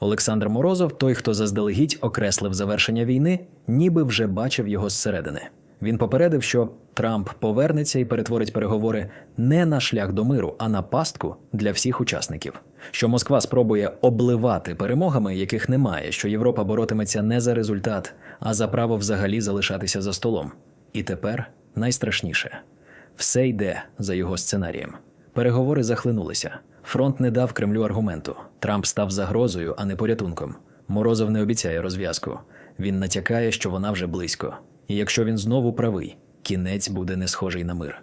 Олександр Морозов, той, хто заздалегідь окреслив завершення війни, ніби вже бачив його зсередини. Він попередив, що Трамп повернеться і перетворить переговори не на шлях до миру, а на пастку для всіх учасників. Що Москва спробує обливати перемогами, яких немає, що Європа боротиметься не за результат, а за право взагалі залишатися за столом. І тепер найстрашніше все йде за його сценарієм. Переговори захлинулися. Фронт не дав Кремлю аргументу. Трамп став загрозою, а не порятунком. Морозов не обіцяє розв'язку. Він натякає, що вона вже близько. І якщо він знову правий, кінець буде не схожий на мир.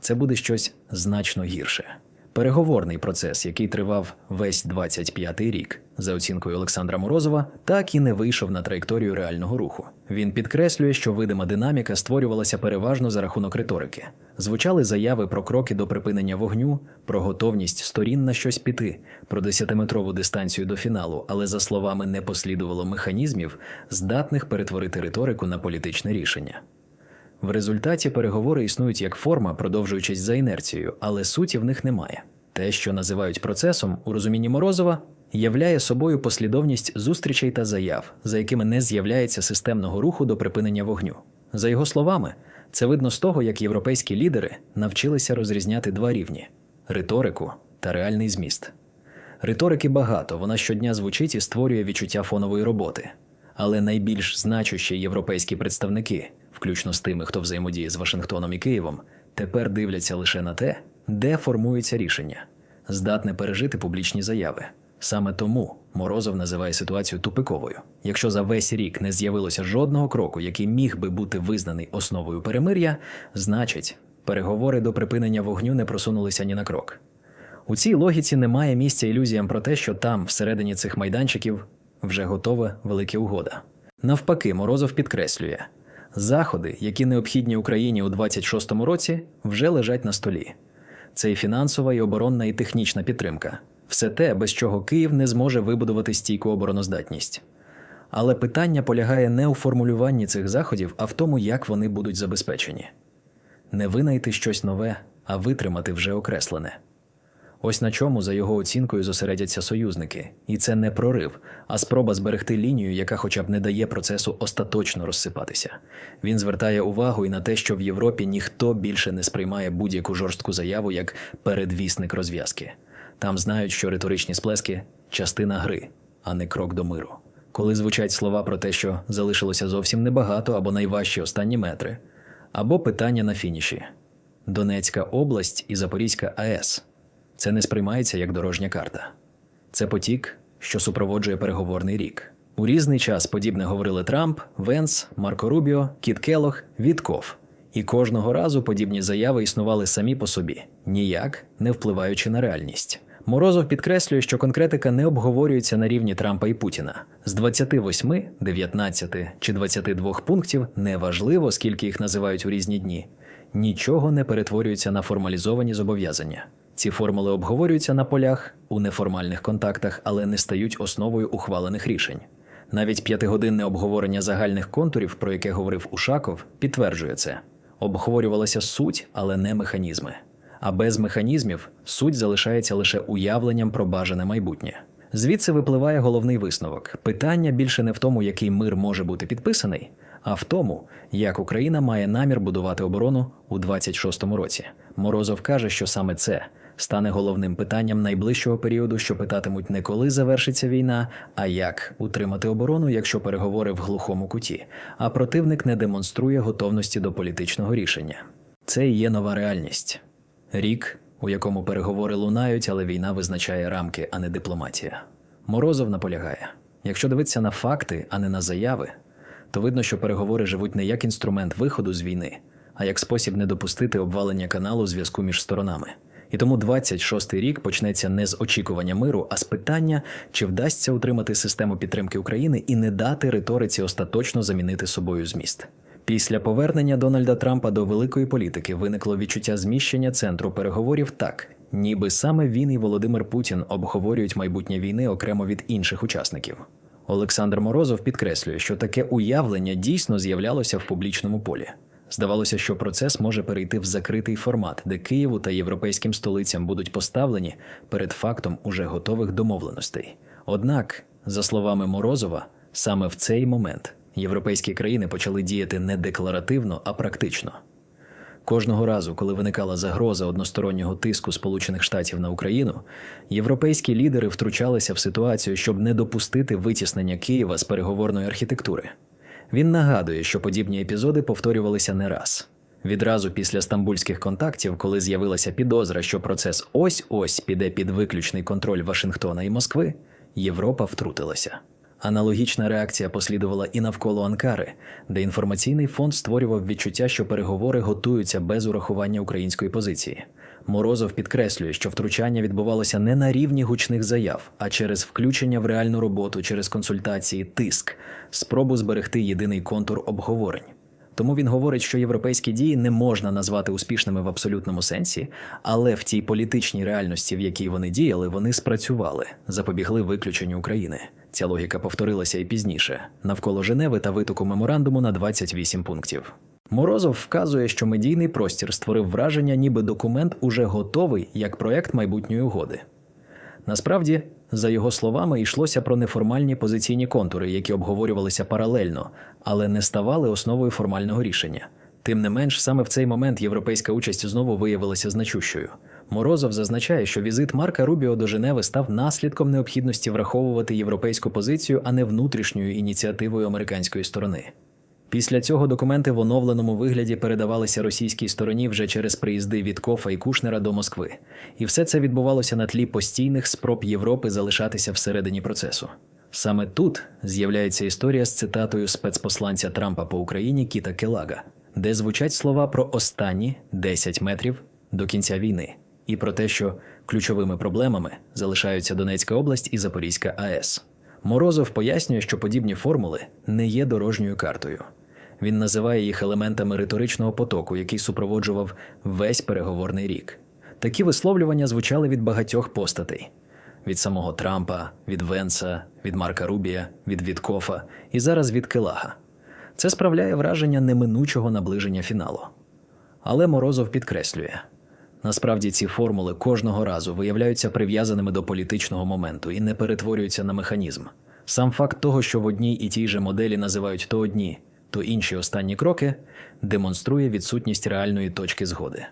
Це буде щось значно гірше. Переговорний процес, який тривав весь 25-й рік, за оцінкою Олександра Морозова, так і не вийшов на траєкторію реального руху. Він підкреслює, що видима динаміка створювалася переважно за рахунок риторики. Звучали заяви про кроки до припинення вогню, про готовність сторін на щось піти, про десятиметрову дистанцію до фіналу, але за словами не послідувало механізмів, здатних перетворити риторику на політичне рішення. В результаті переговори існують як форма, продовжуючись за інерцією, але суті в них немає. Те, що називають процесом, у розумінні Морозова, являє собою послідовність зустрічей та заяв, за якими не з'являється системного руху до припинення вогню. За його словами, це видно з того, як європейські лідери навчилися розрізняти два рівні риторику та реальний зміст. Риторики багато, вона щодня звучить і створює відчуття фонової роботи. Але найбільш значущі європейські представники, включно з тими, хто взаємодіє з Вашингтоном і Києвом, тепер дивляться лише на те, де формуються рішення, здатне пережити публічні заяви. Саме тому Морозов називає ситуацію тупиковою. Якщо за весь рік не з'явилося жодного кроку, який міг би бути визнаний основою перемир'я, значить, переговори до припинення вогню не просунулися ні на крок. У цій логіці немає місця ілюзіям про те, що там, всередині цих майданчиків, вже готова велика угода. Навпаки, Морозов підкреслює, заходи, які необхідні Україні у 26-му році, вже лежать на столі. Це і фінансова, і оборонна, і технічна підтримка. Все те, без чого Київ не зможе вибудувати стійку обороноздатність. Але питання полягає не у формулюванні цих заходів, а в тому, як вони будуть забезпечені. Не винайти щось нове, а витримати вже окреслене. Ось на чому, за його оцінкою, зосередяться союзники, і це не прорив, а спроба зберегти лінію, яка хоча б не дає процесу остаточно розсипатися. Він звертає увагу і на те, що в Європі ніхто більше не сприймає будь-яку жорстку заяву як передвісник розв'язки. Там знають, що риторичні сплески частина гри, а не крок до миру. Коли звучать слова про те, що залишилося зовсім небагато або найважчі останні метри, або питання на фініші: Донецька область і Запорізька АЕС. Це не сприймається як дорожня карта. Це потік, що супроводжує переговорний рік. У різний час подібне говорили Трамп, Венс, Марко Рубіо, Кіт Келох, Вітков. І кожного разу подібні заяви існували самі по собі, ніяк не впливаючи на реальність. Морозов підкреслює, що конкретика не обговорюється на рівні Трампа і Путіна. З 28, 19 чи 22 пунктів неважливо, скільки їх називають у різні дні. Нічого не перетворюється на формалізовані зобов'язання. Ці формули обговорюються на полях у неформальних контактах, але не стають основою ухвалених рішень. Навіть п'ятигодинне обговорення загальних контурів, про яке говорив Ушаков, підтверджує це. Обговорювалася суть, але не механізми. А без механізмів суть залишається лише уявленням про бажане майбутнє. Звідси випливає головний висновок: питання більше не в тому, який мир може бути підписаний, а в тому, як Україна має намір будувати оборону у 26-му році. Морозов каже, що саме це стане головним питанням найближчого періоду, що питатимуть не коли завершиться війна, а як утримати оборону, якщо переговори в глухому куті, а противник не демонструє готовності до політичного рішення. Це і є нова реальність. Рік, у якому переговори лунають, але війна визначає рамки, а не дипломатія. Морозов наполягає: якщо дивитися на факти, а не на заяви, то видно, що переговори живуть не як інструмент виходу з війни, а як спосіб не допустити обвалення каналу зв'язку між сторонами. І тому 26-й рік почнеться не з очікування миру, а з питання, чи вдасться утримати систему підтримки України і не дати риториці остаточно замінити собою зміст. Після повернення Дональда Трампа до великої політики виникло відчуття зміщення центру переговорів так, ніби саме він і Володимир Путін обговорюють майбутнє війни окремо від інших учасників. Олександр Морозов підкреслює, що таке уявлення дійсно з'являлося в публічному полі. Здавалося, що процес може перейти в закритий формат, де Києву та європейським столицям будуть поставлені перед фактом уже готових домовленостей. Однак За словами Морозова, саме в цей момент європейські країни почали діяти не декларативно, а практично. Кожного разу, коли виникала загроза одностороннього тиску Сполучених Штатів на Україну, європейські лідери втручалися в ситуацію, щоб не допустити витіснення Києва з переговорної архітектури. Він нагадує, що подібні епізоди повторювалися не раз. Відразу після стамбульських контактів, коли з'явилася підозра, що процес ось-ось піде під виключний контроль Вашингтона і Москви, Європа втрутилася. Аналогічна реакція послідувала і навколо Анкари, де інформаційний фонд створював відчуття, що переговори готуються без урахування української позиції. Морозов підкреслює, що втручання відбувалося не на рівні гучних заяв, а через включення в реальну роботу, через консультації, тиск, спробу зберегти єдиний контур обговорень. Тому він говорить, що європейські дії не можна назвати успішними в абсолютному сенсі, але в тій політичній реальності, в якій вони діяли, вони спрацювали, запобігли виключенню України. Ця логіка повторилася і пізніше навколо Женеви та витоку меморандуму на 28 пунктів. Морозов вказує, що медійний простір створив враження, ніби документ уже готовий як проект майбутньої угоди. Насправді, за його словами, йшлося про неформальні позиційні контури, які обговорювалися паралельно, але не ставали основою формального рішення. Тим не менш, саме в цей момент європейська участь знову виявилася значущою. Морозов зазначає, що візит Марка Рубіо до Женеви став наслідком необхідності враховувати європейську позицію, а не внутрішньою ініціативою американської сторони. Після цього документи в оновленому вигляді передавалися російській стороні вже через приїзди Віткофа і Кушнера до Москви, і все це відбувалося на тлі постійних спроб Європи залишатися всередині процесу. Саме тут з'являється історія з цитатою спецпосланця Трампа по Україні Кіта Келага, де звучать слова про останні 10 метрів до кінця війни, і про те, що ключовими проблемами залишаються Донецька область і Запорізька АЕС. Морозов пояснює, що подібні формули не є дорожньою картою. Він називає їх елементами риторичного потоку, який супроводжував весь переговорний рік. Такі висловлювання звучали від багатьох постатей: від самого Трампа, від Венса, від Марка Рубія, від Віткофа і зараз від Келага. Це справляє враження неминучого наближення фіналу. Але Морозов підкреслює: насправді ці формули кожного разу виявляються прив'язаними до політичного моменту і не перетворюються на механізм. Сам факт того, що в одній і тій же моделі називають то одні, то інші останні кроки, демонструє відсутність реальної точки згоди.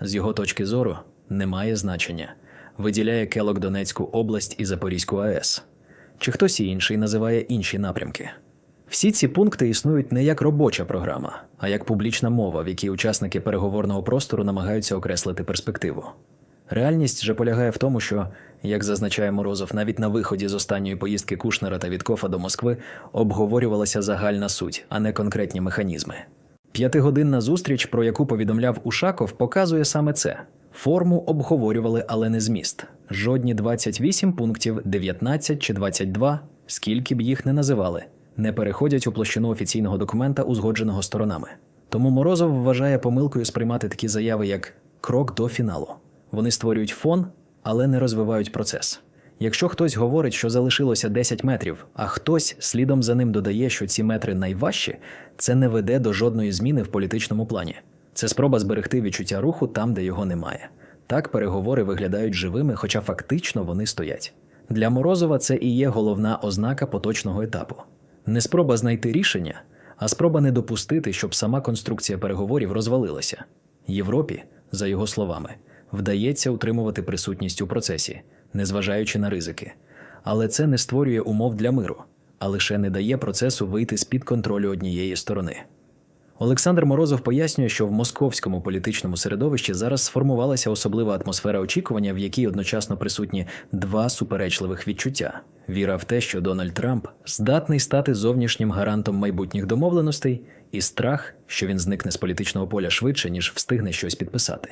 З його точки зору немає значення, виділяє Келок Донецьку область і Запорізьку АЕС. Чи хтось інший називає інші напрямки. Всі ці пункти існують не як робоча програма, а як публічна мова, в якій учасники переговорного простору намагаються окреслити перспективу. Реальність же полягає в тому, що, як зазначає Морозов, навіть на виході з останньої поїздки Кушнера та Віткофа до Москви обговорювалася загальна суть, а не конкретні механізми. П'ятигодинна зустріч, про яку повідомляв Ушаков, показує саме це. Форму обговорювали, але не зміст. Жодні 28 пунктів, 19 чи 22, скільки б їх не називали, не переходять у площину офіційного документа, узгодженого сторонами. Тому Морозов вважає помилкою сприймати такі заяви як крок до фіналу. Вони створюють фон, але не розвивають процес. Якщо хтось говорить, що залишилося 10 метрів, а хтось слідом за ним додає, що ці метри найважчі, це не веде до жодної зміни в політичному плані. Це спроба зберегти відчуття руху там, де його немає. Так переговори виглядають живими, хоча фактично вони стоять. Для Морозова це і є головна ознака поточного етапу. Не спроба знайти рішення, а спроба не допустити, щоб сама конструкція переговорів розвалилася. Європі, за його словами, вдається утримувати присутність у процесі, незважаючи на ризики. Але це не створює умов для миру, а лише не дає процесу вийти з-під контролю однієї сторони. Олександр Морозов пояснює, що в московському політичному середовищі зараз сформувалася особлива атмосфера очікування, в якій одночасно присутні два суперечливих відчуття: віра в те, що Дональд Трамп здатний стати зовнішнім гарантом майбутніх домовленостей, і страх, що він зникне з політичного поля швидше, ніж встигне щось підписати.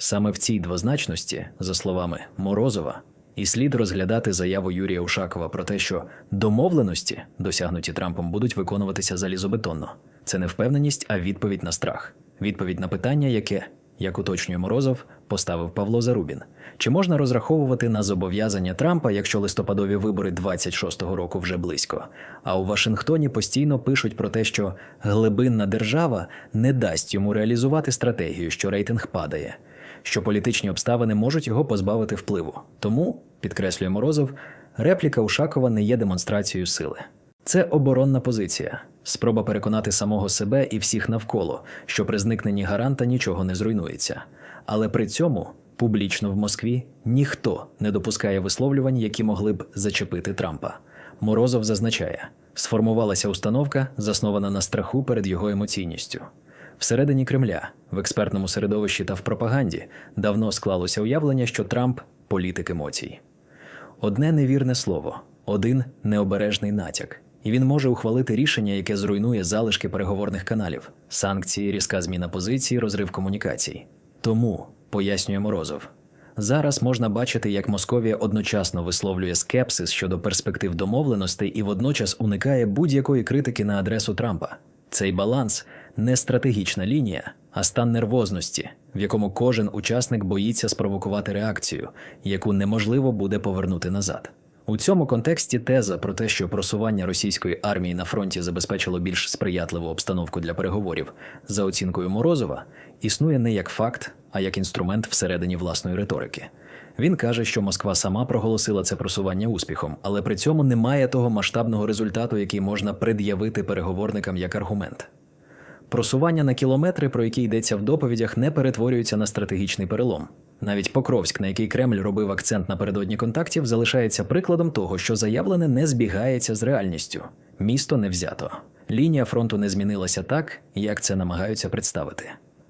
Саме в цій двозначності, за словами Морозова, і слід розглядати заяву Юрія Ушакова про те, що домовленості, досягнуті Трампом, будуть виконуватися залізобетонно. Це не впевненість, а відповідь на страх. Відповідь на питання, яке, як уточнює Морозов, поставив Павло Зарубін. Чи можна розраховувати на зобов'язання Трампа, якщо листопадові вибори 26-го року вже близько? А у Вашингтоні постійно пишуть про те, що глибинна держава не дасть йому реалізувати стратегію, що рейтинг падає, що політичні обставини можуть його позбавити впливу. Тому, підкреслює Морозов, Репліка Ушакова не є демонстрацією сили. Це оборонна позиція, спроба переконати самого себе і всіх навколо, що при зникненні гаранта нічого не зруйнується. Але при цьому публічно в Москві ніхто не допускає висловлювань, які могли б зачепити Трампа. Морозов зазначає, сформувалася установка, заснована на страху перед його емоційністю. Всередині Кремля, в експертному середовищі та в пропаганді давно склалося уявлення, що Трамп політик емоцій. Одне невірне слово, один необережний натяк, і він може ухвалити рішення, яке зруйнує залишки переговорних каналів, санкції, різка зміна позиції, розрив комунікацій. Тому, пояснює Морозов, зараз можна бачити, як Московія одночасно висловлює скепсис щодо перспектив домовленостей і водночас уникає будь-якої критики на адресу Трампа. Цей баланс не стратегічна лінія, а стан нервозності, в якому кожен учасник боїться спровокувати реакцію, яку неможливо буде повернути назад. У цьому контексті теза про те, що просування російської армії на фронті забезпечило більш сприятливу обстановку для переговорів, за оцінкою Морозова, існує не як факт, а як інструмент всередині власної риторики. Він каже, що Москва сама проголосила це просування успіхом, але при цьому немає того масштабного результату, який можна пред'явити переговорникам як аргумент. Просування на кілометри, про які йдеться в доповідях, не перетворюються на стратегічний перелом. Навіть Покровськ, на який Кремль робив акцент напередодні контактів, залишається прикладом того, що заявлене не збігається з реальністю. Місто не взято. Лінія фронту не змінилася так, як це намагаються представити.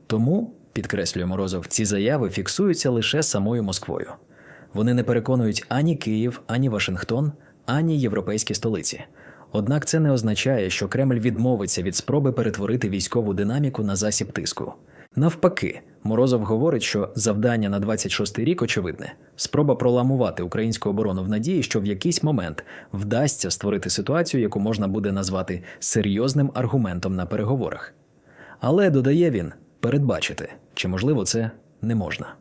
Тому, підкреслює Морозов, ці заяви фіксуються лише самою Москвою. Вони не переконують ані Київ, ані Вашингтон, ані європейські столиці. Однак це не означає, що Кремль відмовиться від спроби перетворити військову динаміку на засіб тиску. Навпаки, Морозов говорить, що завдання на 26-й рік очевидне спроба проламувати українську оборону в надії, що в якийсь момент вдасться створити ситуацію, яку можна буде назвати серйозним аргументом на переговорах. Але додає він передбачити, чи можливо це не можна.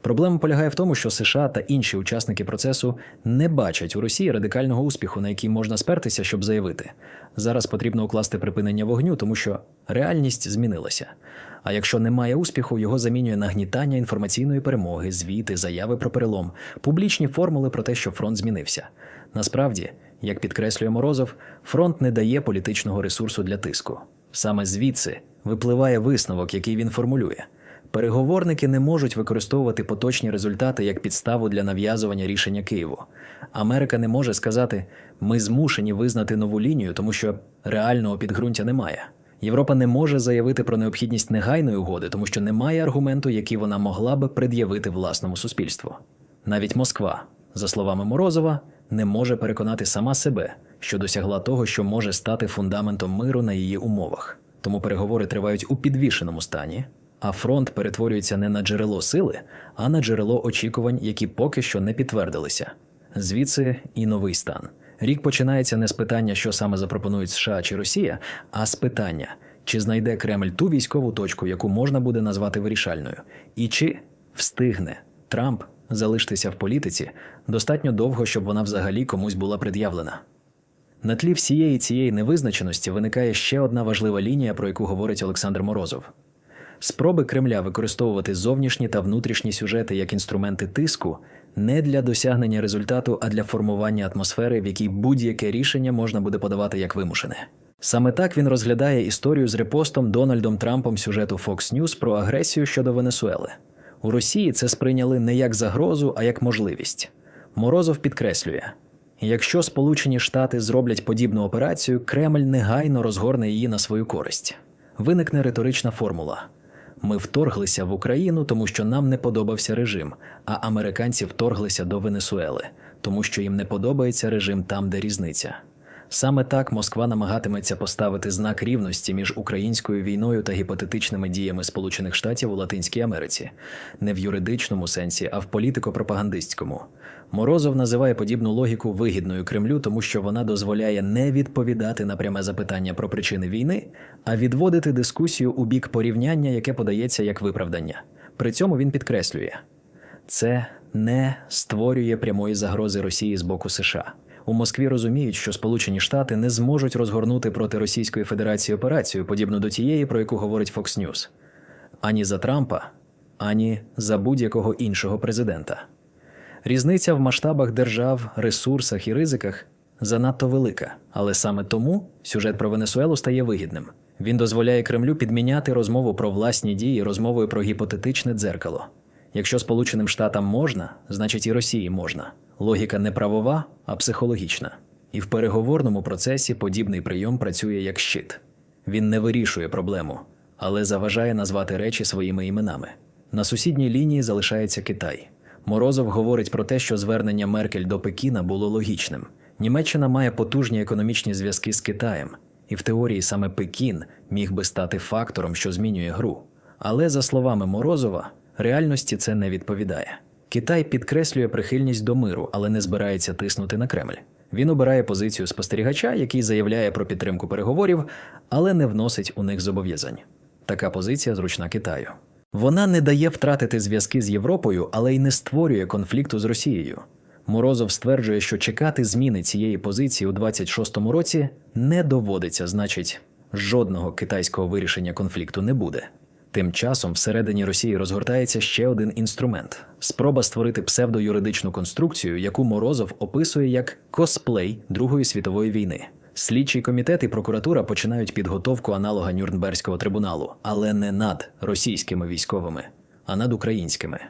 Проблема полягає в тому, що США та інші учасники процесу не бачать у Росії радикального успіху, на який можна спертися, щоб заявити. Зараз потрібно укласти припинення вогню, тому що реальність змінилася. А якщо немає успіху, його замінює нагнітання інформаційної перемоги, звіти, заяви про перелом, публічні формули про те, що фронт змінився. Насправді, як підкреслює Морозов, фронт не дає політичного ресурсу для тиску. Саме звідси випливає висновок, який він формулює. Переговорники не можуть використовувати поточні результати як підставу для нав'язування рішення Києву. Америка не може сказати, ми змушені визнати нову лінію, тому що реального підґрунтя немає. Європа не може заявити про необхідність негайної угоди, тому що немає аргументу, який вона могла би пред'явити власному суспільству. Навіть Москва, за словами Морозова, не може переконати сама себе, що досягла того, що може стати фундаментом миру на її умовах. Тому переговори тривають у підвішеному стані, а фронт перетворюється не на джерело сили, а на джерело очікувань, які поки що не підтвердилися. Звідси і новий стан. Рік починається не з питання, що саме запропонують США чи Росія, а з питання, чи знайде Кремль ту військову точку, яку можна буде назвати вирішальною, і чи встигне Трамп залишитися в політиці достатньо довго, щоб вона взагалі комусь була пред'явлена. На тлі всієї цієї невизначеності виникає ще одна важлива лінія, про яку говорить Олександр Морозов. Спроби Кремля використовувати зовнішні та внутрішні сюжети як інструменти тиску не для досягнення результату, а для формування атмосфери, в якій будь-яке рішення можна буде подавати як вимушене. Саме так він розглядає історію з репостом Дональдом Трампом сюжету Fox News про агресію щодо Венесуели. У Росії це сприйняли не як загрозу, а як можливість. Морозов підкреслює: якщо Сполучені Штати зроблять подібну операцію, Кремль негайно розгорне її на свою користь. Виникне риторична формула. Ми вторглися в Україну, тому що нам не подобався режим, а американці вторглися до Венесуели, тому що їм не подобається режим там, де різниця. Саме так Москва намагатиметься поставити знак рівності між українською війною та гіпотетичними діями Сполучених Штатів у Латинській Америці, не в юридичному сенсі, а в політико-пропагандистському. Морозов називає подібну логіку вигідною Кремлю, тому що вона дозволяє не відповідати на пряме запитання про причини війни, а відводити дискусію у бік порівняння, яке подається як виправдання. При цьому він підкреслює, це не створює прямої загрози Росії з боку США. У Москві розуміють, що Сполучені Штати не зможуть розгорнути проти Російської Федерації операцію, подібну до тієї, про яку говорить Fox News. ані за Трампа, ані за будь-якого іншого президента. Різниця в масштабах держав, ресурсах і ризиках занадто велика, але саме тому сюжет про Венесуелу стає вигідним. Він дозволяє Кремлю підміняти розмову про власні дії розмовою про гіпотетичне дзеркало. Якщо Сполученим Штатам можна, значить і Росії можна. Логіка не правова, а психологічна. І в переговорному процесі подібний прийом працює як щит. Він не вирішує проблему, але заважає назвати речі своїми іменами. На сусідній лінії залишається Китай. Морозов говорить про те, що звернення Меркель до Пекіна було логічним. Німеччина має потужні економічні зв'язки з Китаєм, і в теорії саме Пекін міг би стати фактором, що змінює гру. Але, за словами Морозова, реальності це не відповідає. Китай підкреслює прихильність до миру, але не збирається тиснути на Кремль. Він обирає позицію спостерігача, який заявляє про підтримку переговорів, але не вносить у них зобов'язань. Така позиція зручна Китаю. Вона не дає втратити зв'язки з Європою, але й не створює конфлікту з Росією. Морозов стверджує, що чекати зміни цієї позиції у 26-му році не доводиться, значить, жодного китайського вирішення конфлікту не буде. Тим часом всередині Росії розгортається ще один інструмент спроба створити псевдоюридичну конструкцію, яку Морозов описує як косплей Другої світової війни. Слідчий комітет і прокуратура починають підготовку аналога Нюрнберзького трибуналу, але не над російськими військовими, а над українськими.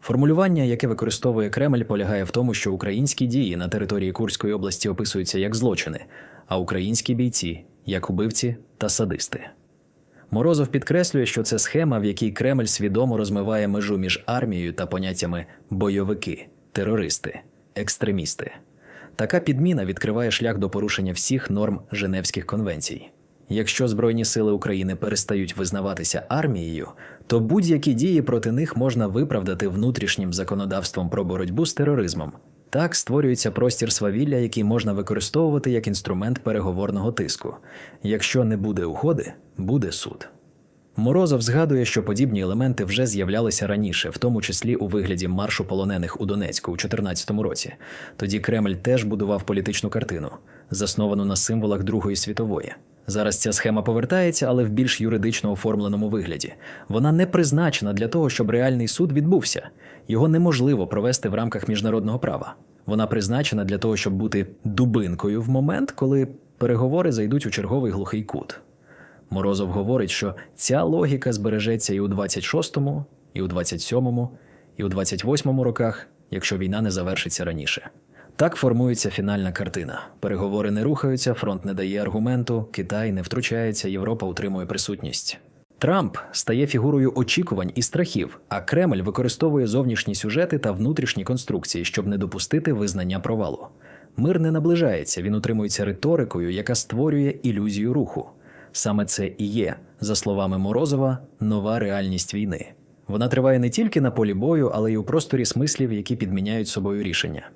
Формулювання, яке використовує Кремль, полягає в тому, що українські дії на території Курської області описуються як злочини, а українські бійці як убивці та садисти. Морозов підкреслює, що це схема, в якій Кремль свідомо розмиває межу між армією та поняттями бойовики, терористи, екстремісти. Така підміна відкриває шлях до порушення всіх норм Женевських конвенцій. Якщо Збройні сили України перестають визнаватися армією, то будь-які дії проти них можна виправдати внутрішнім законодавством про боротьбу з тероризмом. Так створюється простір свавілля, який можна використовувати як інструмент переговорного тиску. Якщо не буде угоди, буде суд. Морозов згадує, що подібні елементи вже з'являлися раніше, в тому числі у вигляді маршу полонених у Донецьку у 2014 році. Тоді Кремль теж будував політичну картину, засновану на символах Другої світової. Зараз ця схема повертається, але в більш юридично оформленому вигляді. Вона не призначена для того, щоб реальний суд відбувся. Його неможливо провести в рамках міжнародного права. Вона призначена для того, щоб бути дубинкою в момент, коли переговори зайдуть у черговий глухий кут. Морозов говорить, що ця логіка збережеться і у 26-му, і у 27-му, і у 28-му роках, якщо війна не завершиться раніше. Так формується фінальна картина. Переговори не рухаються, фронт не дає аргументу, Китай не втручається, Європа утримує присутність. Трамп стає фігурою очікувань і страхів, а Кремль використовує зовнішні сюжети та внутрішні конструкції, щоб не допустити визнання провалу. Мир не наближається, він утримується риторикою, яка створює ілюзію руху. Саме це і є, за словами Морозова, нова реальність війни. Вона триває не тільки на полі бою, але й у просторі смислів, які підміняють собою рішення.